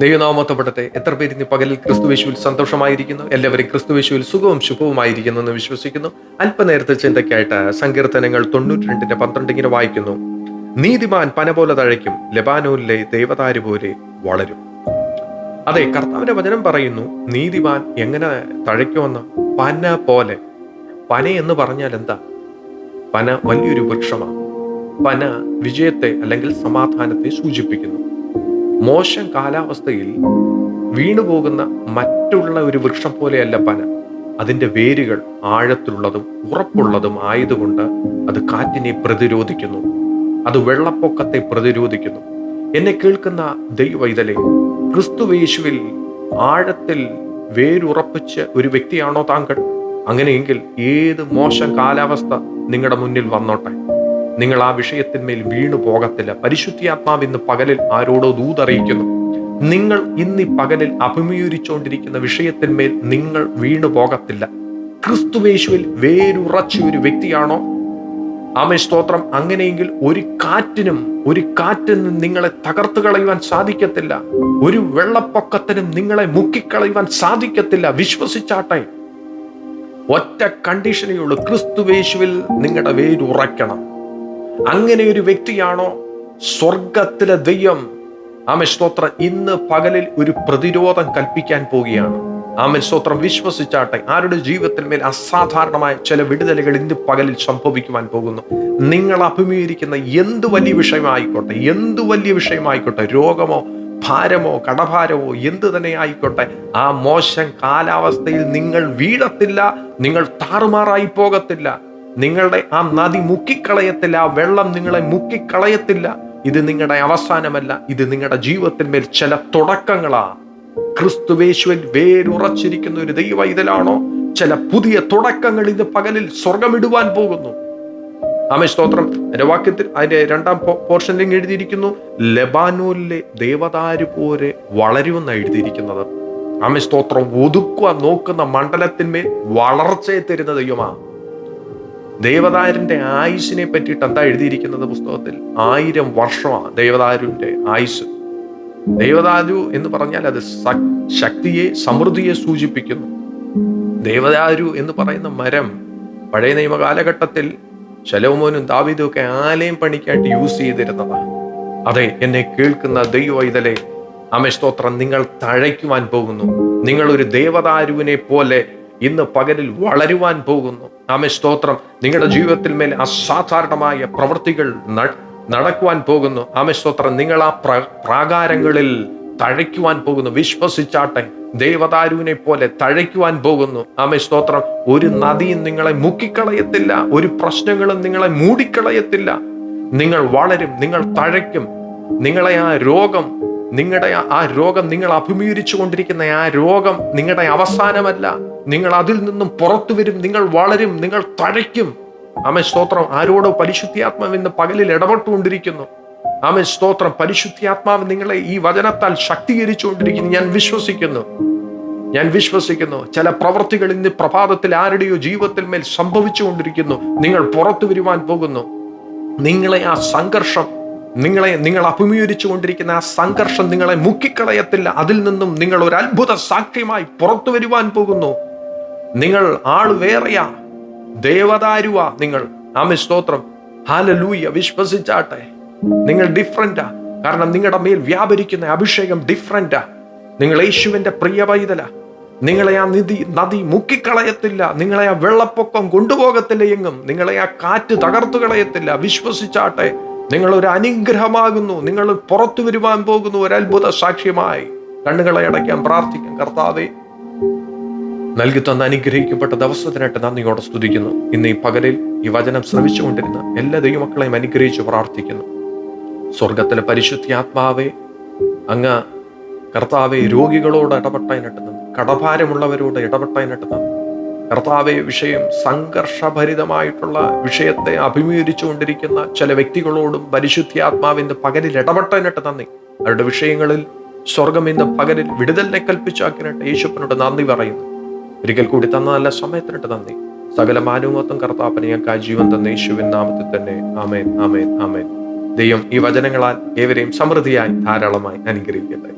ദൈവനാമത്തപ്പെടട്ടെ എത്ര പേര് ഇന്ന് പകലിൽ ക്രിസ്തുവേശുവിൽ സന്തോഷമായിരിക്കുന്നു? എല്ലാവരും ക്രിസ്തുവേശുവിൽ സുഖവും ശുഭവുമായിരിക്കുന്നു എന്ന് വിശ്വസിക്കുന്നു. അല്പനേരത്തെ ചിന്തയ്ക്കായിട്ട് സങ്കീർത്തനങ്ങൾ തൊണ്ണൂറ്റി രണ്ടിന്റെ പന്ത്രണ്ട് ഇങ്ങനെ വായിക്കുന്നു. നീതിമാൻ പന പോലെ തഴയ്ക്കും ലബാനൂരിലെ ദേവതാരു പോലെ വളരും. അതെ കർത്താവിന്റെ വചനം പറയുന്നു നീതിമാൻ എങ്ങനെ തഴയ്ക്കുമെന്ന്? പന പോലെ. പന എന്ന് പറഞ്ഞാൽ എന്താ? പന വലിയൊരു വൃക്ഷമാണ്. പന വിജയത്തെ അല്ലെങ്കിൽ സമാധാനത്തെ സൂചിപ്പിക്കുന്നു. മോശം കാലാവസ്ഥയിൽ വീണുപോകുന്ന മറ്റുള്ള ഒരു വൃക്ഷം പോലെയല്ല പന. അതിന്റെ വേരുകൾ ആഴത്തിലുള്ളതും ഉറപ്പുള്ളതും ആയതുകൊണ്ട് അത് കാറ്റിനെ പ്രതിരോധിക്കുന്നു. അത് വെള്ളപ്പൊക്കത്തെ പ്രതിരോധിക്കുന്നു. എന്നെ കേൾക്കുന്ന ദൈവൈതലെ ക്രിസ്തുവേശുവിൽ ആഴത്തിൽ വേരുറപ്പിച്ച് ഒരു വ്യക്തിയാണോ താങ്കൾ? അങ്ങനെയെങ്കിൽ ഏത് മോശം കാലാവസ്ഥ നിങ്ങളുടെ മുന്നിൽ വന്നോട്ടെ? നിങ്ങൾ ആ വിഷയത്തിന്മേൽ വീണു പോകത്തില്ല. പരിശുദ്ധിയാത്മാവ് ഇന്ന് പകലിൽ ആരോടോ ദൂതറിയിക്കുന്നു നിങ്ങൾ ഇന്ന് പകലിൽ അഭിമുഖീകരിച്ചുകൊണ്ടിരിക്കുന്ന വിഷയത്തിന്മേൽ നിങ്ങൾ വീണു പോകത്തില്ല. ക്രിസ്തുവേശുവിൽ വേരുറച്ച ഒരു വ്യക്തിയാണോ? ആമേ സ്തോത്രം. അങ്ങനെയെങ്കിൽ ഒരു കാറ്റിനും ഒരു കാറ്റിനും നിങ്ങളെ തകർത്ത് കളയുവാൻ സാധിക്കത്തില്ല. ഒരു വെള്ളപ്പൊക്കത്തിനും നിങ്ങളെ മുക്കിക്കളയുവാൻ സാധിക്കത്തില്ല. വിശ്വസിച്ചാട്ടെ. ഒറ്റ കണ്ടീഷനേ ഉള്ളൂ. ക്രിസ്തുവേശുവിൽ നിങ്ങളുടെ വേരുറയ്ക്കണം. അങ്ങനെ ഒരു വ്യക്തിയാണോ? സ്വർഗത്തിലെ ദൈവം. ആമേ സ്തോത്രം. ഇന്ന് പകലിൽ ഒരു പ്രതിരോധം കൽപ്പിക്കാൻ പോവുകയാണ്. ആമൻ സ്തോത്രം. വിശ്വസിച്ചാട്ടെ ആരുടെ ജീവിതത്തിന് മേൽ അസാധാരണമായ ചില വിടുതലുകൾ ഇന്ന് പകലിൽ സംഭവിക്കുവാൻ പോകുന്നു. നിങ്ങൾ അഭിമുഖീകരിക്കുന്ന എന്ത് വലിയ വിഷയമായിക്കോട്ടെ എന്ത് വലിയ വിഷയമായിക്കോട്ടെ രോഗമോ ഭാരമോ കടഭാരമോ എന്ത് തന്നെ ആയിക്കോട്ടെ ആ മോശം കാലാവസ്ഥയിൽ നിങ്ങൾ വീഴത്തില്ല നിങ്ങൾ താറുമാറായി പോകത്തില്ല. നിങ്ങളുടെ ആ നദി മുക്കിക്കളയത്തില്ല ആ വെള്ളം നിങ്ങളെ മുക്കിക്കളയത്തില്ല. ഇത് നിങ്ങളുടെ അവസാനമല്ല ഇത് നിങ്ങളുടെ ജീവിതത്തിന്മേൽ ചില തുടക്കങ്ങളാ. ക്രിസ്തുവേശുവിൽ വേരുറച്ചിരിക്കുന്ന ഒരു ദൈവ ഇതിലാണോ? ചില പുതിയ തുടക്കങ്ങൾ ഇത് പകലിൽ സ്വർഗമിടുവാൻ പോകുന്നു. ആമേ സ്തോത്രം. അതിന്റെ വാക്യത്തിൽ അതിന്റെ രണ്ടാം പോർഷനിൽ എഴുതിയിരിക്കുന്നു. ലബാനൂരിലെ ദേവതാരു പോലെ വളരുമെന്ന് എഴുതിയിരിക്കുന്നത്. ആമേ സ്തോത്രം. ഒതുക്കുവാൻ നോക്കുന്ന മണ്ഡലത്തിന്മേൽ വളർച്ചയെ തരുന്ന ദൈവമാണ് ദേവദാരുന്റെ ആയുസിനെ പറ്റിയിട്ട് എന്താ എഴുതിയിരിക്കുന്നത് പുസ്തകത്തിൽ? ആയിരം വർഷമാണ് ദേവതാരുവിന്റെ ആയുസ്. ദേവദാരു എന്ന് പറഞ്ഞാൽ അത് ശക്തിയെ സമൃദ്ധിയെ സൂചിപ്പിക്കുന്നു. ദേവദാരു എന്ന് പറയുന്ന മരം പഴയ നിയമ കാലഘട്ടത്തിൽ ശലോമോനും ദാവിദും ഒക്കെ ആലയം പണിക്കായിട്ട് യൂസ് ചെയ്തിരുന്നതാണ്. അതെ എന്നെ കേൾക്കുന്ന ദൈവ ഇതലെ അമസ്തോത്രം നിങ്ങൾ തഴയ്ക്കുവാൻ പോകുന്നു. നിങ്ങൾ ഒരു പോലെ ഇന്ന് പകലിൽ വളരുവാൻ പോകുന്നു. ആമെ സ്തോത്രം നിങ്ങളുടെ ജീവിതത്തിൽ മേൽ അസാധാരണമായ പ്രവൃത്തികൾ നടക്കുവാൻ പോകുന്നു. ആമേ സ്തോത്രം നിങ്ങൾ ആ പ്രാകാരങ്ങളിൽ തഴയ്ക്കുവാൻ പോകുന്നു. വിശ്വസിച്ചാട്ടെ ദേവതാരുവിനെ പോലെ തഴയ്ക്കുവാൻ പോകുന്നു. ആമേ സ്തോത്രം ഒരു നദിയും നിങ്ങളെ മുക്കിക്കളയത്തില്ല. ഒരു പ്രശ്നങ്ങളും നിങ്ങളെ മൂടിക്കളയത്തില്ല. നിങ്ങൾ വളരും നിങ്ങൾ തഴയ്ക്കും. നിങ്ങളെ ആ രോഗം നിങ്ങളുടെ ആ രോഗം നിങ്ങൾ അഭിമുഖീകരിച്ചു കൊണ്ടിരിക്കുന്ന ആ രോഗം നിങ്ങളുടെ അവസാനമല്ല. നിങ്ങൾ അതിൽ നിന്നും പുറത്തു വരും നിങ്ങൾ വളരും നിങ്ങൾ തഴയ്ക്കും. അമ്മ സ്തോത്രം. ആരോടോ പരിശുദ്ധിയാത്മാവ് ഇന്ന് പകലിൽ ഇടപെട്ടുകൊണ്ടിരിക്കുന്നു. അമ്മ സ്തോത്രം. പരിശുദ്ധിയാത്മാവ് നിങ്ങളെ ഈ വചനത്താൽ ശക്തീകരിച്ചുകൊണ്ടിരിക്കുന്നു. ഞാൻ വിശ്വസിക്കുന്നു. ഞാൻ വിശ്വസിക്കുന്നു. ചില പ്രവർത്തികൾ ഇന്ന് പ്രഭാതത്തിൽ ആരുടെയോ ജീവിതത്തിൽ മേൽ സംഭവിച്ചുകൊണ്ടിരിക്കുന്നു. നിങ്ങൾ പുറത്തു വരുവാൻ പോകുന്നു. നിങ്ങളെ ആ സംഘർഷം നിങ്ങളെ നിങ്ങൾ അഭിമുഖീകരിച്ചു കൊണ്ടിരിക്കുന്ന ആ സംഘർഷം നിങ്ങളെ മുക്കിക്കളയത്തില്ല. അതിൽ നിന്നും നിങ്ങൾ ഒരു അത്ഭുത സാക്ഷ്യമായി പുറത്തു വരുവാൻ പോകുന്നു. നിങ്ങൾ ആൾ വേറെയാ. ദേവദാരുവാ നിങ്ങൾ. ആമെ സ്തോത്രം. ഹാലലൂയ വിശ്വസിച്ചാട്ടെ. നിങ്ങൾ ഡിഫറന്റാ കാരണം നിങ്ങളുടെ മേൽ വ്യാപരിക്കുന്ന അഭിഷേകം ഡിഫറന്റാ നിങ്ങൾ യേശുവിന്റെ പ്രിയ പൈതല നിങ്ങളെ ആ നിധി നദി മുക്കിക്കളയത്തില്ല. നിങ്ങളെ ആ വെള്ളപ്പൊക്കം കൊണ്ടുപോകത്തില്ല എങ്ങും. നിങ്ങളെ ആ കാറ്റ് തകർത്തു കളയത്തില്ല. വിശ്വസിച്ചാട്ടെ. നിങ്ങൾ ഒരു അനുഗ്രഹമാകുന്നു. നിങ്ങൾ പുറത്തു വരുവാൻ പോകുന്നു. ഒരു സാക്ഷ്യമായി. കണ്ണുകളെ അടയ്ക്കാൻ പ്രാർത്ഥിക്കാം. കർത്താവെ നൽകി തന്ന അനുഗ്രഹിക്കപ്പെട്ട ദിവസത്തിനായിട്ട് നന്ദിയോടെ സ്തുതിക്കുന്നു. ഇന്ന് ഈ പകലിൽ ഈ വചനം ശ്രമിച്ചുകൊണ്ടിരുന്ന എല്ലാ ദൈവമക്കളെയും അനുഗ്രഹിച്ച് പ്രാർത്ഥിക്കുന്നു. സ്വർഗത്തിലെ പരിശുദ്ധി ആത്മാവെ അങ്ങ് കർത്താവെ രോഗികളോട് ഇടപെട്ടതിനിട്ട് നന്ദി. കടഭാരമുള്ളവരോട് ഇടപെട്ടതിനിട്ട് നന്ദി. കർത്താവെ വിഷയം സംഘർഷഭരിതമായിട്ടുള്ള വിഷയത്തെ അഭിമുഖീകരിച്ചുകൊണ്ടിരിക്കുന്ന ചില വ്യക്തികളോടും പരിശുദ്ധി ആത്മാവിന്റെ പകലിൽ ഇടപെട്ടതിനിട്ട് നന്ദി. അവരുടെ വിഷയങ്ങളിൽ സ്വർഗം ഇന്ന് പകലിൽ വിടുതലിനെ കൽപ്പിച്ചാക്കിനിട്ട് യേശുപ്പനോട് നന്ദി പറയുന്നു. ഒരിക്കൽ കൂടി തന്ന നല്ല സമയത്തിനിട്ട് നന്ദി. സകല മാനവത്വം കർത്താപ്പനയൊക്കെ ജീവൻ തന്ന യേശുവിൻ നാമത്തിൽ തന്നെ ആമേൻ ആമേൻ ആമേൻ. ദൈവം ഈ വചനങ്ങളാൽ ഏവരെയും സമൃദ്ധിയായി ധാരാളമായി അനുഗ്രഹിക്കട്ടെ.